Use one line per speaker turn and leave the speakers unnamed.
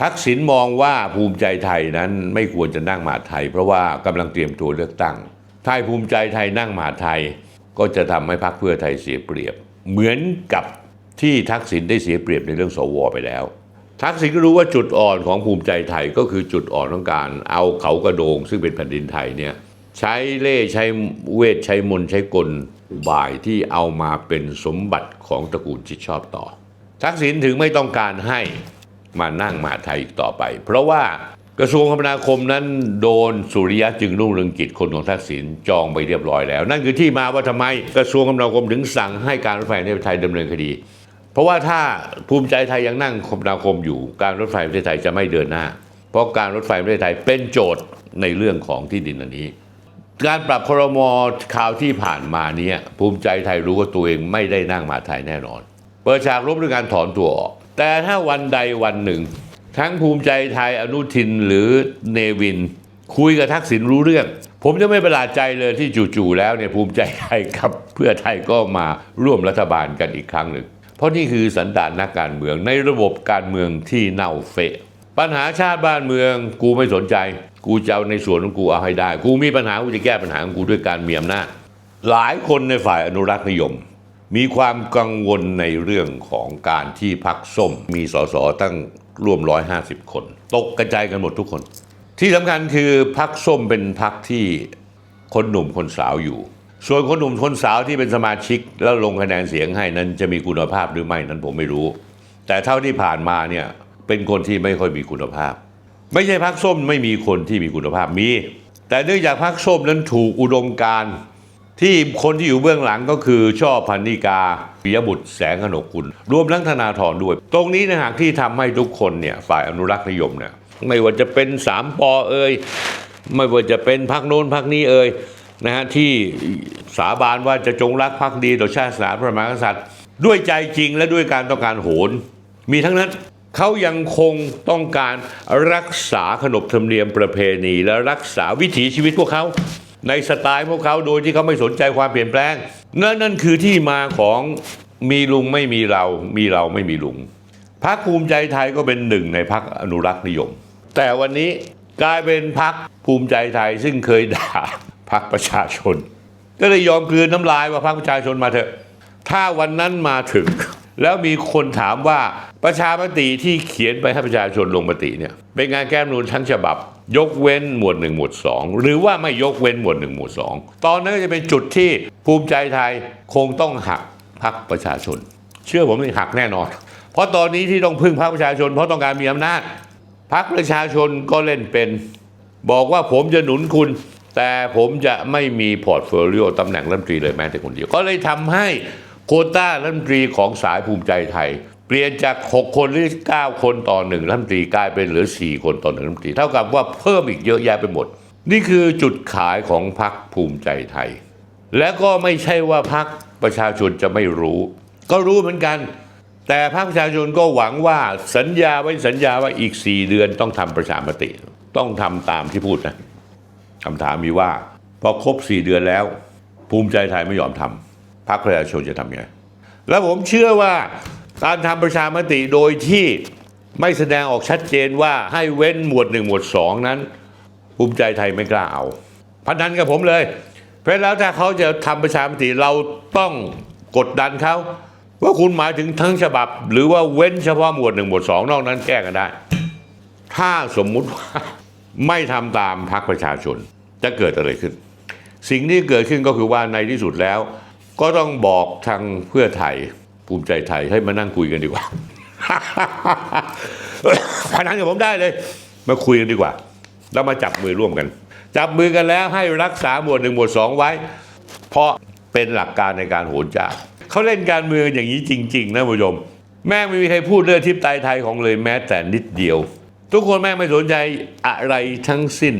ทักษิณมองว่าภูมิใจไทยนั้นไม่ควรจะนั่งมหาดไทย เพราะว่ากำลังเตรียมตัวเลือกตั้งถ้าภูมิใจไทยนั่งมหาดไทย ก็จะทำให้พรรคเพื่อไทยเสียเปรียบ เหมือนกับที่ทักษิณได้เสียเปรียบในเรื่องสวไปแล้ว ทักษิณก็รู้ว่าจุดอ่อนของภูมิใจไทยก็คือจุดอ่อนของการเอาเขากระโดง ซึ่งเป็นแผ่นดินไทยเนี่ยใช้เล่ใช้เวทใช้มนใช้กลอุบายที่เอามาเป็นสมบัติของตระกูลชิดชอบต่อ ทักษิณถึงไม่ต้องการให้ มานั่งมหาไทยอีกต่อไป เพราะว่ากระทรวงคมนาคมนั้นโดนสุริยะจึงรุ่งเรืองกิจคนของทักษิณจองไปเรียบร้อยแล้ว นั่นคือที่มาว่าทำไมกระทรวงคมนาคมถึงสั่งให้การรถไฟในประเทศไทยดำเนินคดี เพราะว่าถ้าภูมิใจไทยยังนั่งคมนาคมอยู่การรถไฟประเทศไทยจะไม่เดินหน้า เพราะการรถไฟประเทศไทยเป็นโจทย์ในเรื่องของที่ดินอันนี้ การปรับครมคราวที่ผ่านมาเนี้ภูมิใจไทยรู้ว่าตัวเองไม่ได้นั่งมหาไทยแน่นอน เปิดฉากรบด้วยการถอนตัวออก แต่ถ้าวันใดวันหนึ่ง ทั้งภูมิใจไทยอนุทินหรือเนวิน คุยกับทักษิณรู้เรื่อง ผมจะไม่ประหลาดใจเลยที่จู่ๆแล้วเนี่ยภูมิใจไทยกับเพื่อไทยก็มาร่วมรัฐบาลกันอีกครั้งหนึ่ง เพราะนี่คือสันดานนักการเมืองในระบบการเมืองที่เน่าเฟะปัญหาชาติบ้านเมืองกูไม่สนใจ กูจะเอาในส่วนของกูเอาให้ได้ กูมีปัญหากูจะแก้ปัญหาของกูด้วยการมีอำนาจหลายคนในฝ่ายอนุรักษ์นิยม มีความกังวลในเรื่องของการที่พักส้ม มีสสตั้งร่วม 150 คน ตกกระจายกันหมดทุกคน ที่สำคัญคือพักส้มเป็นพักที่คนหนุ่มคนสาวอยู่ ส่วนคนหนุ่มคนสาวที่เป็นสมาชิก แล้วลงคะแนนเสียงให้นั้นจะมีคุณภาพหรือไม่นั้นผมไม่รู้ แต่เท่าที่ผ่านมาเนี่ยเป็นคนที่ไม่ค่อยมีคุณภาพ ไม่ใช่พักส้มไม่มีคนที่มีคุณภาพมี แต่เนื่องจากพักส้มนั้นถูกอุดมการ ที่คนที่อยู่เบื้องหลังก็คือช่อพันนิกาปิยบุตรแสงขนกุล รวมทั้งธนาธรด้วย ตรงนี้นะหากที่ทำให้ทุกคนเนี่ยฝ่ายอนุรักษ์นิยมเนี่ยไม่ว่าจะเป็นสามปอเอ่ยไม่ว่าจะเป็นพักโน้นพักนี้เอ่ยนะฮะที่สาบานว่าจะจงรักภักดีต่อชาติศาสนาพระมหากษัตริย์ ด้วยใจจริงและด้วยการต้องการโหน มีทั้งนั้นเขายังคงต้องการรักษาขนบธรรมเนียมประเพณี และรักษาวิถีชีวิตพวกเขา ในสไตล์พวกเขาโดยที่เขาไม่สนใจความเปลี่ยนแปลง นั่นนั่นคือที่มาของมีลุงไม่มีเรา มีเราไม่มีลุงพรรคภูมิใจไทยก็เป็นหนึ่งในพรรคอนุรักษ์นิยม แต่วันนี้กลายเป็นพรรคภูมิใจไทยซึ่งเคยด่าพรรคประชาชน ก็เลยยอมกลืนน้ำลายว่าพรรคประชาชนมาเถอะ ถ้าวันนั้นมาถึง แล้วมีคนถามว่าประชามติที่เขียนไปให้ประชาชนลงมติเนี่ยเป็นงานแก้มนูญทั้งฉบับ ยกเว้นหมวดหนึ่งหมวดสองหรือว่าไม่ยกเว้นหมวดหนึ่งหมวดสองตอนนั้นจะเป็นจุดที่ภูมิใจไทยคงต้องหักพักประชาชน เชื่อผมนี่หักแน่นอน เพราะตอนนี้ที่ต้องพึ่งพรรคประชาชน เพราะต้องการมีอำนาจพักประชาชนก็เล่นเป็น บอกว่าผมจะหนุนคุณ แต่ผมจะไม่มีพอร์ตโฟลิโอตำแหน่งรัฐมนตรีเลยแม้แต่คนเดียว ก็เลยทำให้โคต้ารัฐมนตรีของสายภูมิใจไทย เปลี่ยนจาก 6 คนหรือ 9 คนต่อหนึ่งรัฐมนตรีกลายเป็นเหลือ 4 คนต่อหนึ่งรัฐมนตรี เท่ากับว่าเพิ่มอีกเยอะแยะไปหมด นี่คือจุดขายของพรรคภูมิใจไทย และก็ไม่ใช่ว่าพรรคประชาชนจะไม่รู้ ก็รู้เหมือนกัน แต่พรรคประชาชนก็หวังว่าสัญญาไว้สัญญาว่าอีก 4 เดือนต้องทำประชามติ ต้องทำตามที่พูดนะคำถามมีว่าพอครบ 4 เดือนแล้ว ภูมิใจไทยไม่ยอมทำพรรคประชาชนจะทำยังไงแล้วผมเชื่อว่า การทำประชามติโดยที่ไม่แสดงออกชัดเจนว่าให้เว้นหมวดหนึ่งหมวดสองนั้น ภูมิใจไทยไม่กล้าเอาพันนันกับผมเลย เพราะแล้วถ้าเขาจะทำประชามติเราต้องกดดันเขาว่าคุณหมายถึงทั้งฉบับ หรือว่าเว้นเฉพาะหมวดหนึ่งหมวดสองนอกนั้นแก้กันได้ ถ้าสมมุติว่าไม่ทำตามพรรคประชาชนจะเกิดอะไรขึ้น สิ่งที่เกิดขึ้นก็คือว่าในที่สุดแล้ว ก็ต้องบอกทางเพื่อไทย ภูมิใจไทยให้มานั่งคุยกันดีกว่าพนันกับผมได้เลย มาคุยกันดีกว่า แล้วมาจับมือร่วมกัน จับมือกันแล้วให้รักษาหมวดหนึ่งหมวดสองไว้ เพราะเป็นหลักการในการโหนจ่าเขาเล่นการเมืองอย่างนี้จริง ๆ นะผู้ชม แม่งไม่มีใครพูดเรื่องทิพย์ไตไทยของเลยแม้แต่นิดเดียว ทุกคนแม่งไม่สนใจอะไรทั้งสิ้น